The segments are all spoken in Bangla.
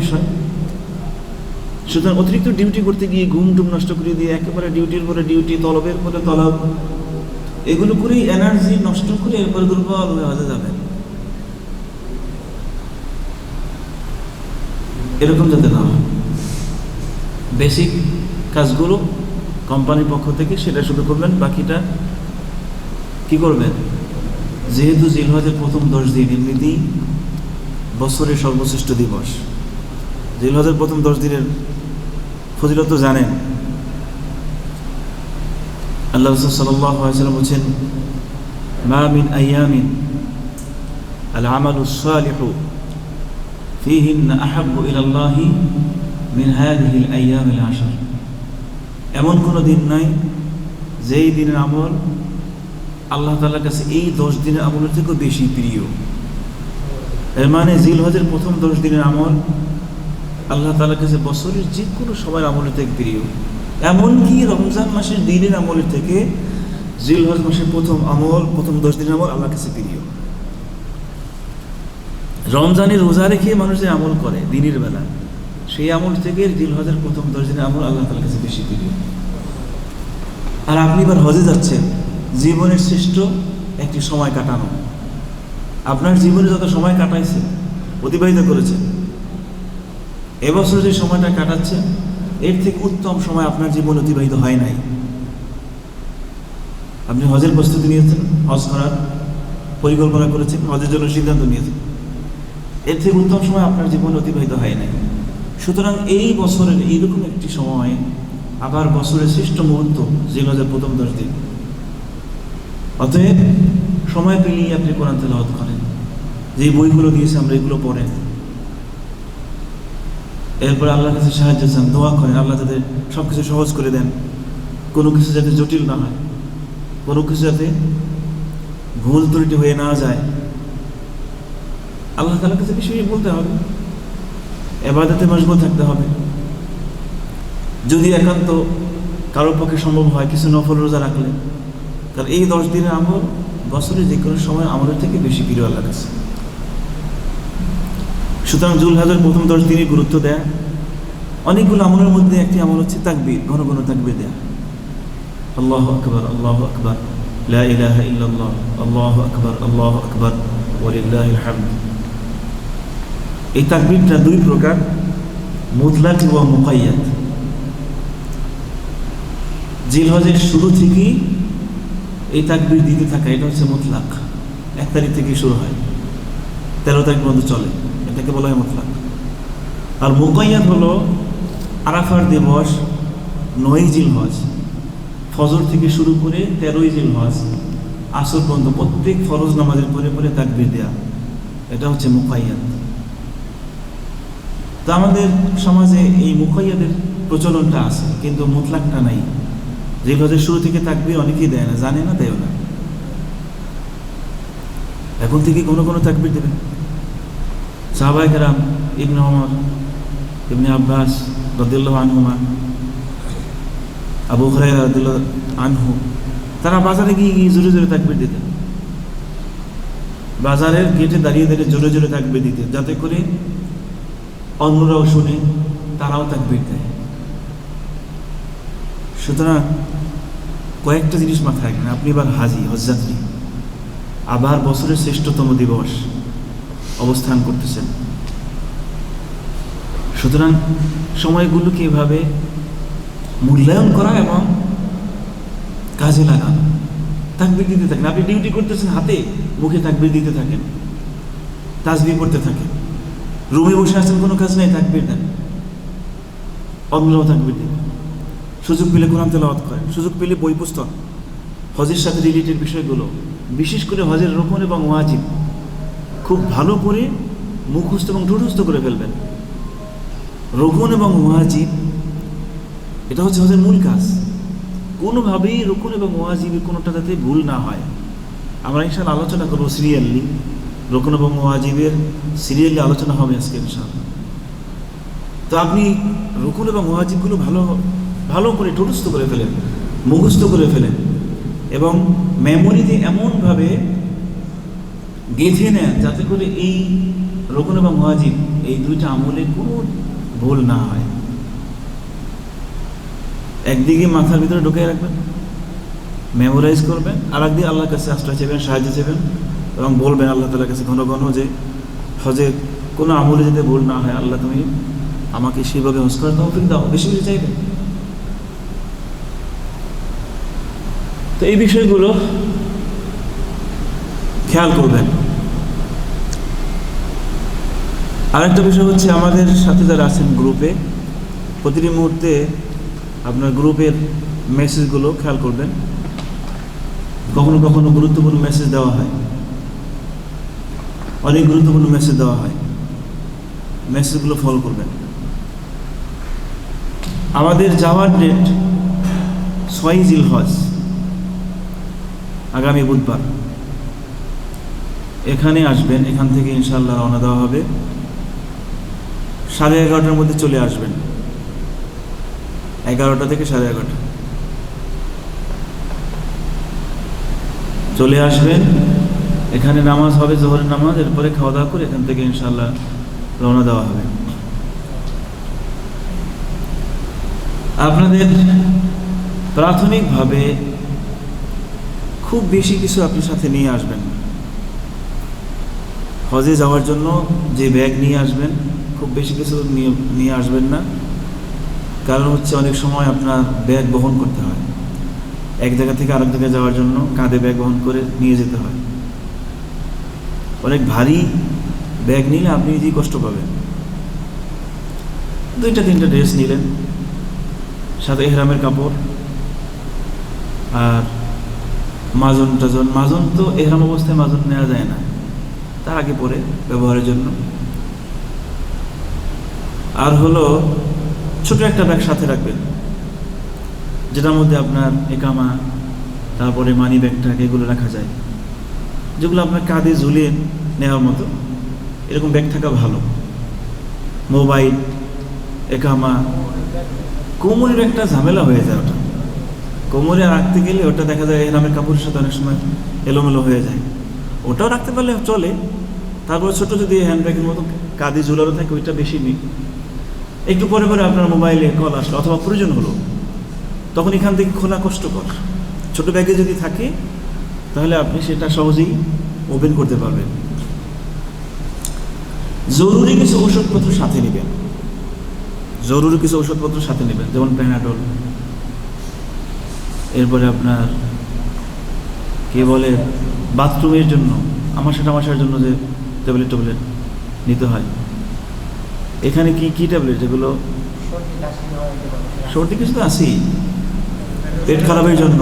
বিষয়। সুতরাং অতিরিক্ত ডিউটি করতে গিয়ে ঘুম টুম নষ্ট করে দিয়ে একেবারে ডিউটির পরে ডিউটি তলবের পরে তলব, এগুলো করেই এনার্জি নষ্ট করে এরপরে দুর্বল হয়ে হজে এরকম যাতে না বেসিক কাজগুলো কোম্পানির পক্ষ থেকে সেটা শুরু করবেন, বাকিটা কি করবেন? যেহেতু জিলহজের প্রথম দশ দিন এমনিতেই বছরের সর্বশ্রেষ্ঠ দিবস। জিলহজের প্রথম দশ দিনের ফজিলত জানেন। আল্লাহ রসুল সাল্লাম বলছেন, মা মিন আয়ামিন আল আমাল সালিহু ফিহিন আহাব্বু ইলাল্লাহি মিন হাদিহিল আয়ামিল আশার। এমন কোনো দিন নাই যেই দিনের আমল আল্লাহ তালার কাছে এই দশ দিনের আমলের থেকেও বেশি প্রিয়। এর মানে জিল হজের প্রথম দশ দিনের আমল আল্লাহ তাআলার কাছে বছরের যে কোনো সময়ের আমলের থেকে প্রিয়। এমনকি রমজান মাসের দিনের আমলের থেকে জিল হজ মাসের প্রথম আমল, প্রথম দশ দিনের আমল আল্লাহর কাছে প্রিয়। রমজানে রোজা রেখে মানুষ যে আমল করে দিনের বেলা, সেই আমল থেকে দিল হজের প্রথম দশ দিনের আমল আল্লাহ তালার কাছে বেশি প্রিয়। আর আপনি এবার হজে যাচ্ছেন, জীবনের শ্রেষ্ঠ একটি সময় কাটানো। আপনার জীবনে যত সময় কাটাইছে অতিবাহিত করেছেন এবছর যে সময়টা কাটাচ্ছেন এর থেকে উত্তম সময় আপনার জীবন অতিবাহিত হয় নাই। আপনি হজের প্রস্তুতি নিয়েছেন, হজ করার পরিকল্পনা করেছেন, হজের জন্য সিদ্ধান্ত নিয়েছেন। এর থেকে উত্তম সময় আপনার জীবন অতিবাহিত হয় নাই। সুতরাং এই বছরের এইরকম একটি সময় আবার বছরের শ্রেষ্ঠ মুহূর্ত, যে জিলহজের প্রথম দশ দিন। অতএব সময় পেলেই আপনি কোরআন তেলাওয়াত করেন। যে বইগুলো দিয়েছে আমরা এগুলো পড়েন। এরপর আল্লাহর কাছে সাহায্য চান, দোয়া করেন, আল্লাহ যাতে সব কিছু সহজ করে দেন। কোনো কিছু যাতে জটিল না হয়, কোনো কিছু যাতে ভুল ত্রুটি হয়ে না যায়। আল্লাহ তালার কাছে বিষয়ে বলতে হবে। এবাদতে মশগুল থাকতে হবে। যদি একান্ত কারোর পক্ষে সম্ভব হয় কিছু নফল রোজা রাখলে, তাহলে এই দশ দিনের আমল বছরে যে কোনো সময় আমলের থেকে বেশি প্রিয় আল্লাহ কাছে। সুতরাং জুল হাজার প্রথম দশ দিনই গুরুত্ব দেয় অনেকগুলো আমলের মধ্যে একটি আমল হচ্ছে তাকবির, ঘন ঘন তাকবির দেয়া। আল্লাহ আকবর আল্লাহ আকবর, লা ইলাহা ইল্লাল্লাহ, আল্লাহ আকবর আল্লাহ আকবর, ওয়ালিল্লাহিল হামদ। এই তাকবিরটা দুই প্রকার মুতলাক এবং মুকাইয়াত। জিলহজের শুরু থেকেই এই তাকবির দিতে থাকা, এটা হচ্ছে মুতলাক এক তারিখ থেকে শুরু হয়। তেরো তারিখ পর্যন্ত চলে, এটাকে বলা হয় মুতলাক আর মুকাইয়াত হলো আরাফার দিবস নয় জিলহজ ফজর থেকে শুরু করে তেরোই জিল জিলহজ আসর পর্যন্ত প্রত্যেক ফরজ নামাজের পরে পরে তাকবির দেয়া। এটা হচ্ছে মুকাইয়াত তো আমাদের সমাজে এই মুখাইয়াদের প্রচলনটা আছে, কিন্তু মুতলাকটা নাই। যে হজের শুরু থেকে তাকবির অনেকেই দেয় না, জানে না দেয় না। এখন থেকে কোনো কোনো তাকবির দেবেন। সাহাবাই কেরাম, ইবনে ওমর, ইবনে আব্বাস রদুল্লাহ আনহুমা, আবু খরাই রদুল্লাহ আনহু, তারা বাজারে গিয়ে গিয়ে জোরে জোরে তাকবির দিতেন। বাজারের গেটে দাঁড়িয়ে দাঁড়িয়ে জোরে জোরে তাকবির দিতেন, যাতে করে অন্যরাও শুনে তারাও তাকবির দেয়। সুতরাং কয়েকটা জিনিস মাথায় রাখবেন, আপনি এবার হাজি হজযাত্রী আবার বছরের শ্রেষ্ঠতম দিবস অবস্থান করতেছেন। সুতরাং সময়গুলোকে এভাবে মূল্যায়ন করা এবং কাজে লাগানো। তাকবির দিতে থাকেন। আপনি ডিউটি করতেছেন হাতে, মুখে তাকবির দিতে থাকেন তাজবি করতে থাকেন। রুমে বসে আছেন, কোনো কাজ নেই, তাকবির দেন। অন্যরাও তাকবির দেন। সুযোগ পেলে কোরআন তেলাওয়াত করেন। সুযোগ পেলে বই পুস্তক। হজের সাথে রিলেটেড বিষয়গুলো। বিশেষ করে হজের রোপণ এবং ওয়াজিব। খুব ভালো করে মুখস্থ এবং ঠোঁটস্থ করে ফেলবেন। রোপণ এবং ওয়াজিব এটা হচ্ছে হজের মূল কাজ। কোনোভাবেই রোপণ এবং ওয়াজিবের কোনোটা যাতে ভুল না হয়। আমরা ইনশাল আলোচনা করব সিরিয়ালি। রকুন এবং ওয়াজিবের সিরিয়ালি আলোচনা হবে আজকে ইনশাআল্লাহ। তো আপনি রুকুন এবং ওয়াজিবগুলো ভালো ভালো করে ঠোটস্থ করে ফেলেন, মুখস্থ করে ফেলেন এবং মেমোরিতে এমনভাবে গেঁথে নেন যাতে করে এই রোকন এবং ওয়াজিব এই দুইটা আমলে কোনো ভুল না হয়। একদিকে মাথার ভিতরে ঢুকিয়ে রাখবেন মেমোরাইজ করবেন আর একদিকে আল্লাহর কাছে আশ্রয় চাইবেন, সাহায্য চাইবেন এবং বলবেন আল্লাহ তালার কাছে ঘন ঘন যে হজে কোনো আমলে যাতে ভুল না হয়, আল্লাহ তুমি আমাকে সেভাবে হজ করার তৌফিক দাও, বেশি বেশি চাইবেন তো এই বিষয়গুলো খেয়াল করবেন। আরেকটা বিষয় হচ্ছে আমাদের সাথে যারা আছেন গ্রুপে প্রতিটি মুহূর্তে আপনার গ্রুপের মেসেজগুলো খেয়াল করবেন। কখনো কখনো গুরুত্বপূর্ণ মেসেজ দেওয়া হয়। অনেক গুরুত্বপূর্ণ মেসেজ দেওয়া হয়। মেসেজগুলো ফলো করবেন। আমাদের যাওয়ার ডেট ছয় জিল হজ আগামী বুধবার। এখানে আসবেন, এখান থেকে ইনশাল্লাহ রওনা দেওয়া হবে। সাড়ে এগারোটার মধ্যে চলে আসবেন। এগারোটা থেকে সাড়ে এগারোটা। চলে আসবেন, এখানে নামাজ হবে, জোহরের নামাজ, এরপরে খাওয়া দাওয়া করে এখান থেকে ইনশাল্লাহ রওনা দেওয়া হবে। আপনাদের প্রাথমিকভাবে খুব বেশি কিছু আপনি সাথে নিয়ে আসবেন হজে যাওয়ার জন্য যে ব্যাগ নিয়ে আসবেন খুব বেশি কিছু নিয়ে নিয়ে আসবেন না। কারণ হচ্ছে অনেক সময় আপনার ব্যাগ বহন করতে হয়। এক জায়গা থেকে আরেক জায়গায় যাওয়ার জন্য কাঁধে ব্যাগ বহন করে নিয়ে যেতে হয়। অনেক ভারী ব্যাগ নিলে আপনি নিজেই কষ্ট পাবেন। দুইটা তিনটা ড্রেস নিলেন। সাথে এহরামের কাপড় আর মাজন টাজন মাজন তো এহরাম অবস্থায় মাজন নেওয়া যায় না। তার আগে পরে ব্যবহারের জন্য। আর হলো ছোট একটা ব্যাগ সাথে রাখবেন। যেটার মধ্যে আপনার একামা, তারপরে মানি ব্যাগটা এগুলো রাখা যায়। যেগুলো আপনার কাঁধে ঝুলিয়ে নেওয়ার মতো। এরকম ব্যাগ থাকা ভালো। মোবাইল একামা, কোমরের একটা ঝামেলা হয়ে যায় ওটা। কোমরে রাখতে গেলে ওটা দেখা যায় এরামের কাপড়ের সাথে অনেক সময় এলোমেলো হয়ে যায়। ওটাও রাখতে পারলে চলে। তারপরে ছোট যদি হ্যান্ডব্যাগের মতো কাঁধে ঝুলানো থাকে, ওইটা বেশি নেই। একটু পরে পরে আপনার মোবাইলে কল আসলো, অথবা প্রয়োজন হলো, তখন এখান থেকে খোলা কষ্টকর। ছোট ব্যাগে যদি থাকে, তাহলে আপনি সেটা সহজেই ওপেন করতে পারবেন। জরুরি কিছু ওষুধপত্র সাথে নেবেন। জরুরি কিছু ওষুধপত্র সাথে নেবেন, যেমন প্যানাডল এরপরে আপনার, কে বলে বাথরুমের জন্য, আমার সেটা মাসার জন্য যে ট্যাবলেট ট্যাবলেট নিতে হয়। এখানে কি কি ট্যাবলেট যেগুলো? সর্দি কিছু তো আছেই। পেট খারাপের জন্য।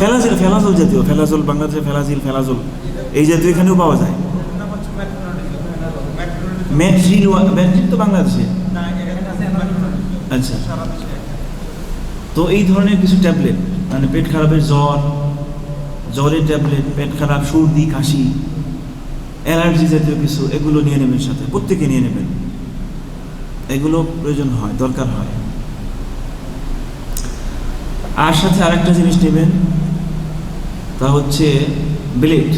ফেলাজিল, ফেলাজল জাতীয়, ফেলাজল, বাংলাদেশে ফেলাজিল, ফেলাজল। এই জাতীয় এখানেও পাওয়া যায়। ম্যাট্রিল ম্যাট্রিল তো বাংলাদেশে? আচ্ছা। তো এই ধরনের কিছু ট্যাবলেট মানে পেট খারাপের জ্বর, জ্বরের ট্যাবলেট, পেট খারাপ, সর্দি, কাশি, অ্যালার্জি জাতীয় কিছু, এগুলো নিয়ে নেবেন সাথে, প্রত্যেকে নিয়ে নেবেন। এগুলো প্রয়োজন হয়, দরকার হয়। আর সাথে আরেকটা জিনিস নেবেন, তা হচ্ছে ব্লেড।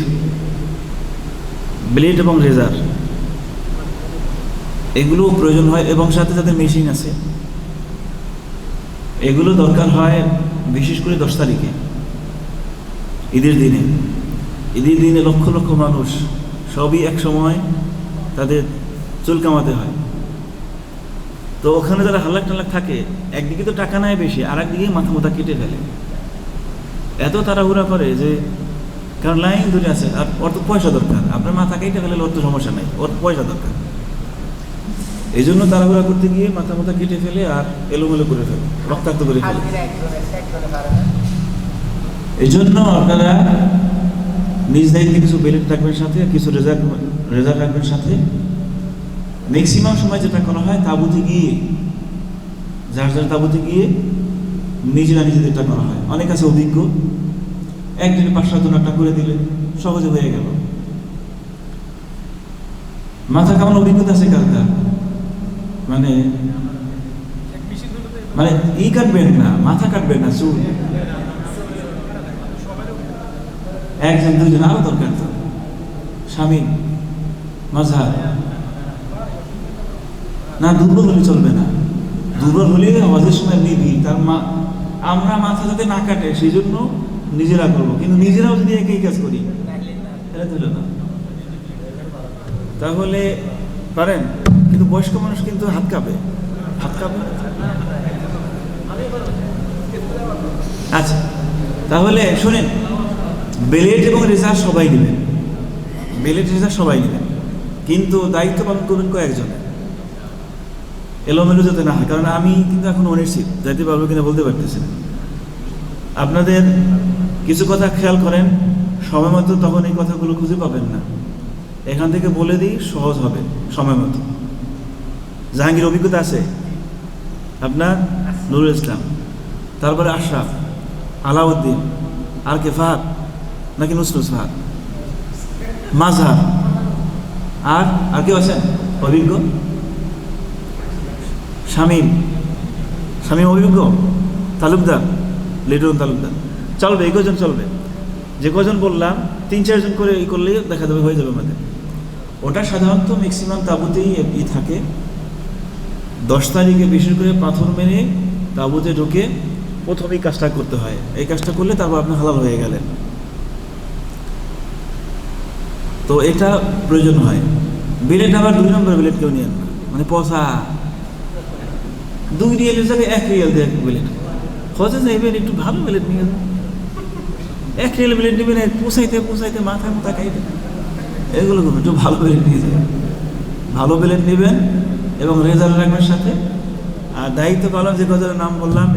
ব্লেড এবং রেজার। এগুলো প্রয়োজন হয় এবং সাথে যাদের মেশিন আছে। এগুলো দরকার হয় বিশেষ করে দশ তারিখে। ঈদের দিনে। ঈদের দিনে লক্ষ লক্ষ মানুষ সবই এক সময় তাদের চুল কামাতে হয়। তো ওখানে যারা হাল্লাক টাল্লাক থাকে একদিকে তো টাকা নেয় বেশি আর একদিকে মাথা মাথা কেটে ফেলে। এত তাড়াহুড়া করে যে কারণ লাইন ধরে আছে আর ওর তো পয়সা দরকার। আপনার মাথা কেটে ফেলে ওর তো সমস্যা নাই ওর পয়সা দরকার। এই জন্য তাড়াহুড়া করতে গিয়ে মাথা মাথা কেটে ফেলে আর এলোমেলো করে ফেলে রক্তাক্ত করে ফেলে। এই জন্য আপনারা নিজ দায়িত্বে কিছু বেলেট রাখবেন সাথে কিছু রেজাল্ট রেজাল্ট রাখবেন সাথে। ম্যাক্সিমাম সময় যেটা করা হয়, তাঁবুতে গিয়ে, যার যার তাঁবুতে গিয়ে নিজেরা নিজেদেরটা করা হয়। অনেক আছে অভিজ্ঞ, একদিনে পাঁচ সাতজন একটা করে দিলে, সহজে হয়ে গেল। মাথা কেমন অভিজ্ঞতা আছে কার মানে মানে ই কাটবেন না, মাথা কাটবেন না, চুল। একজন, দুজন, আরও দরকার তো। স্বামী মাঝহার না, দুর্বল হলে চলবে না। দুর্বল হলে আওয়াজের সময় নিবি তার মা, আমরা মাথা যাতে না কাটে সেই জন্য নিজেরা করব। কিন্তু নিজেরাও যদি একই কাজ করি এটা তো না। তাহলে পারেন, কিন্তু বয়স্ক মানুষ কিন্তু হাত কাঁপে। হাত কাঁপে আচ্ছা তাহলে শোনেন বেলেট এবং রেজার সবাই নেবেন। বেলেট রেজার সবাই নেবেন। কিন্তু দায়িত্ব পালন করবেন কয়েকজন। এলোমেলো যাতে না হয় কারণ আমি কিন্তু এখন অনিশ্চিত যাইতে পারব কিনা বলতে পারতেছি না। আপনাদের কিছু কথা খেয়াল করেন সময় মতো তখন এই কথাগুলো খুঁজে পাবেন না। এখান থেকে বলে দিই সহজ হবে সময় মতো জাহাঙ্গীর অভিজ্ঞতা আছে? আপনার? নুরুল ইসলাম। তারপরে আশরাফ আলাউদ্দিন আর কে ফাহাদ নাকি নুসনুস ফাহাদ? মাজহার আর আর কেউ আছেন? অভিজ্ঞ? শামীম শামীম অভিজ্ঞ তালুকদার লিটন তালুকদার। চলবে, এই কজন চলবে। যে কজন বললাম, তিন চারজন করে এই করলেই দেখা যাবে, হয়ে যাবে আমাদের। ওটা সাধারণত ম্যাক্সিমাম তাবুতেই ই থাকে। দশ তারিখে বিশেষ করে পাথর মেরে তাবুতে ঢুকে প্রথমেই কাজটা করতে হয়। এই কাজটা করলে তারপর আপনি হালাল হয়ে গেলেন। তো এটা প্রয়োজন হয়। বিলেট আবার দুই নম্বর বিলেট কেউ নিয়েন না। মানে পচা। দুই রিয়েল হিসাবে এক রিয়েল দিয়ে বিলেট হজে যাইবেন একটু ভালো বিলেট নিয়ে যাবেন এক রিয়েল বিলেট নেবেন পোষাইতে পোষাইতে মাথায় মাথা খাইতে। এগুলো করবেন একটু ভালো বিলেট নিয়ে যাবেন ভালো বিলেট নেবেন এবং রেজাল্ট রাখবেন সাথে। আর দায়িত্ব পালন যে কথার নাম বললাম